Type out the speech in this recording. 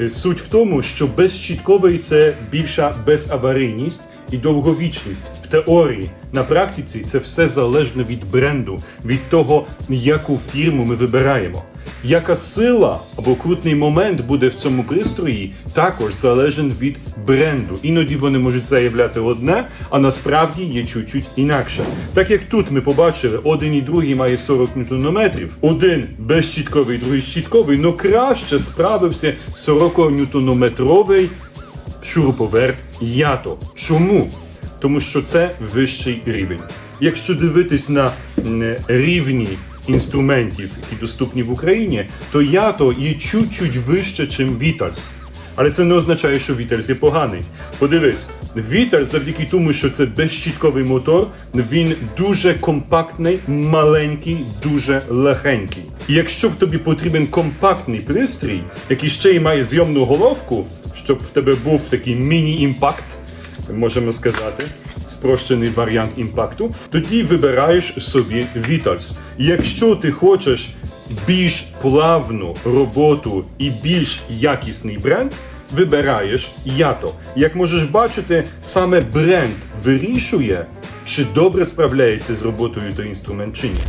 Е, Суть в тому, що безщітковий це більша безаварійність і довговічність в теорії. На практиці це все залежно від бренду, від того, яку фірму ми вибираємо. Яка сила або крутний момент буде в цьому пристрої, також залежить від бренду. Іноді вони можуть заявляти одне, а насправді є чуть-чуть інакше. Так як тут ми побачили, один і другий має 40 ньютонометрів, один безщітковий, другий щітковий, но краще справився 40-ньютонометровий шуруповерт Ято. Чому? Тому що це вищий рівень. Якщо дивитись на рівні інструментів, які доступні в Україні, то Ято є чуть-чуть вище, ніж Вітальс. Але це не означає, що Вітальс є поганий. Подивись, Вітальс завдяки тому, що це безщітковий мотор, він дуже компактний, маленький, дуже легенький. І якщо б тобі потрібен компактний пристрій, який ще й має зйомну головку, щоб в тебе був такий міні-імпакт, можемо сказати, спрощений варіант імпакту, тоді вибираєш собі Vitals. Якщо ти хочеш більш плавну роботу і більш якісний бренд, вибираєш Ято. Як можеш бачити, саме бренд вирішує, чи добре справляється з роботою той інструмент чи ні.